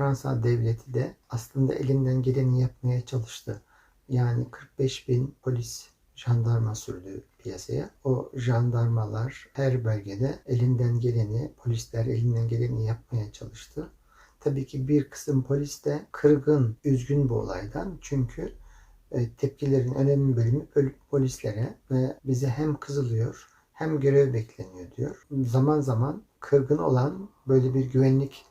Fransa devleti de aslında elinden geleni yapmaya çalıştı. Yani 45 bin polis jandarma sürdü piyasaya. O jandarmalar her bölgede elinden geleni, polisler elinden geleni yapmaya çalıştı. Tabii ki bir kısım polis de kırgın, üzgün bu olaydan. Çünkü e, tepkilerin önemli bölümü pol- polislere ve bize hem kızılıyor hem görev bekleniyor diyor. Zaman zaman kırgın olan böyle bir güvenlik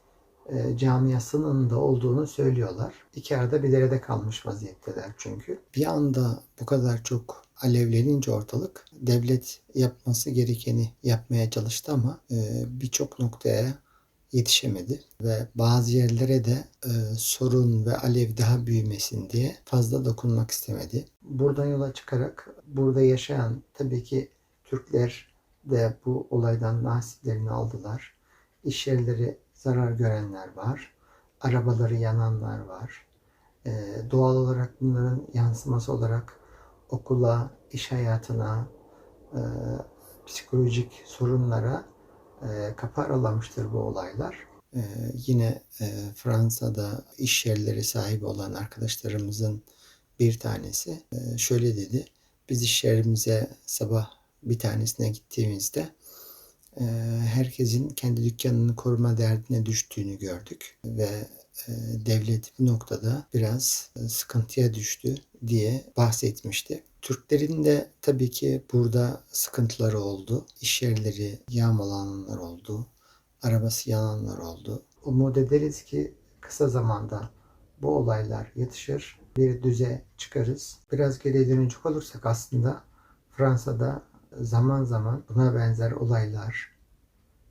e, camiasının da olduğunu söylüyorlar. İki arada bir derede kalmış vaziyetteler çünkü. Bir anda bu kadar çok alevlenince ortalık devlet yapması gerekeni yapmaya çalıştı ama e, birçok noktaya yetişemedi ve bazı yerlere de e, sorun ve alev daha büyümesin diye fazla dokunmak istemedi. Buradan yola çıkarak burada yaşayan tabii ki Türkler de bu olaydan nasiplerini aldılar. İş yerleri zarar görenler var. Arabaları yananlar var. E, doğal olarak bunların yansıması olarak okula, iş hayatına, e, psikolojik sorunlara e, kapı aralamıştır bu olaylar. E, yine e, Fransa'da iş yerleri sahibi olan arkadaşlarımızın bir tanesi e, şöyle dedi. Biz iş yerimize sabah bir tanesine gittiğimizde herkesin kendi dükkanını koruma derdine düştüğünü gördük ve e, devlet bu noktada biraz e, sıkıntıya düştü diye bahsetmişti. Türklerin de tabii ki burada sıkıntıları oldu. İş yerleri yağmalananlar oldu. Arabası yananlar oldu. Umut ederiz ki kısa zamanda bu olaylar yatışır. Bir düze çıkarız. Biraz geriye dönecek olursak aslında Fransa'da zaman zaman buna benzer olaylar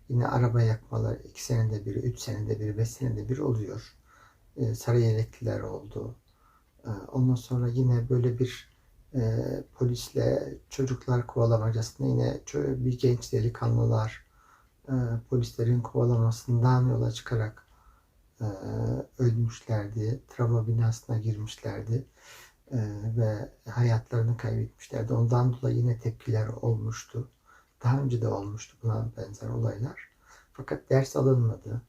yine araba yakmalar iki senede bir, üç senede bir, beş senede bir oluyor. Ee, sarı yelekliler oldu. Ee, ondan sonra yine böyle bir e, polisle çocuklar kovalamacasında yine bir genç delikanlılar e, polislerin kovalamasından yola çıkarak e, ölmüşlerdi. Travma binasına girmişlerdi e, ve hayatlarını kaybetmişlerdi. Ondan dolayı yine tepkiler olmuştu. Daha önce de olmuştu buna benzer olaylar. Fakat ders alınmadı.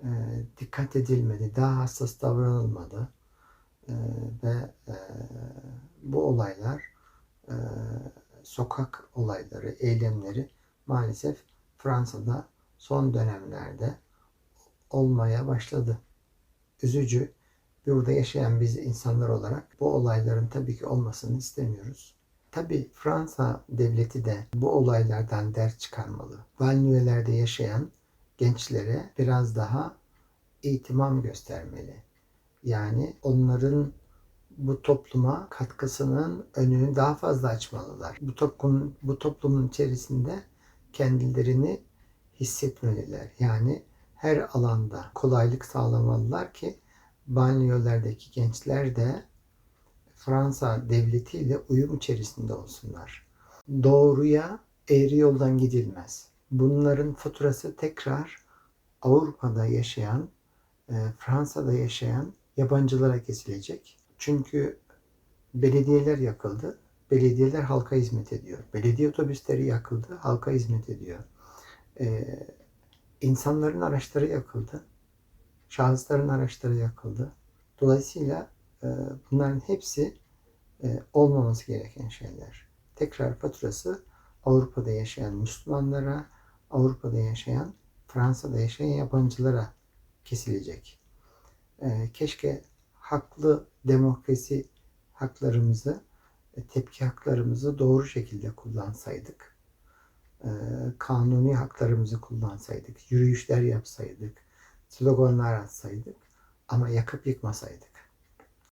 E, dikkat edilmedi. Daha hassas davranılmadı. E, ve e, bu olaylar e, sokak olayları, eylemleri maalesef Fransa'da son dönemlerde olmaya başladı. Üzücü. Burada yaşayan biz insanlar olarak bu olayların tabii ki olmasını istemiyoruz. Tabii Fransa devleti de bu olaylardan ders çıkarmalı. Banliyölerde yaşayan gençlere biraz daha ihtimam göstermeli. Yani onların bu topluma katkısının önünü daha fazla açmalılar. Bu toplumun, bu toplumun içerisinde kendilerini hissetmeliler. Yani her alanda kolaylık sağlamalılar ki banliyölerdeki gençler de Fransa devletiyle uyum içerisinde olsunlar. Doğruya eğri yoldan gidilmez. Bunların faturası tekrar Avrupa'da yaşayan, e, Fransa'da yaşayan yabancılara kesilecek. Çünkü belediyeler yakıldı. Belediyeler halka hizmet ediyor. Belediye otobüsleri yakıldı. Halka hizmet ediyor. Ee, insanların araçları yakıldı. Şahısların araçları yakıldı. Dolayısıyla e, bunların hepsi e, olmaması gereken şeyler. Tekrar faturası Avrupa'da yaşayan Müslümanlara, Avrupa'da yaşayan, Fransa'da yaşayan yabancılara kesilecek. E, keşke haklı demokrasi haklarımızı, e, tepki haklarımızı doğru şekilde kullansaydık. E, kanuni haklarımızı kullansaydık, yürüyüşler yapsaydık, sloganlar atsaydık ama yakıp yıkmasaydık.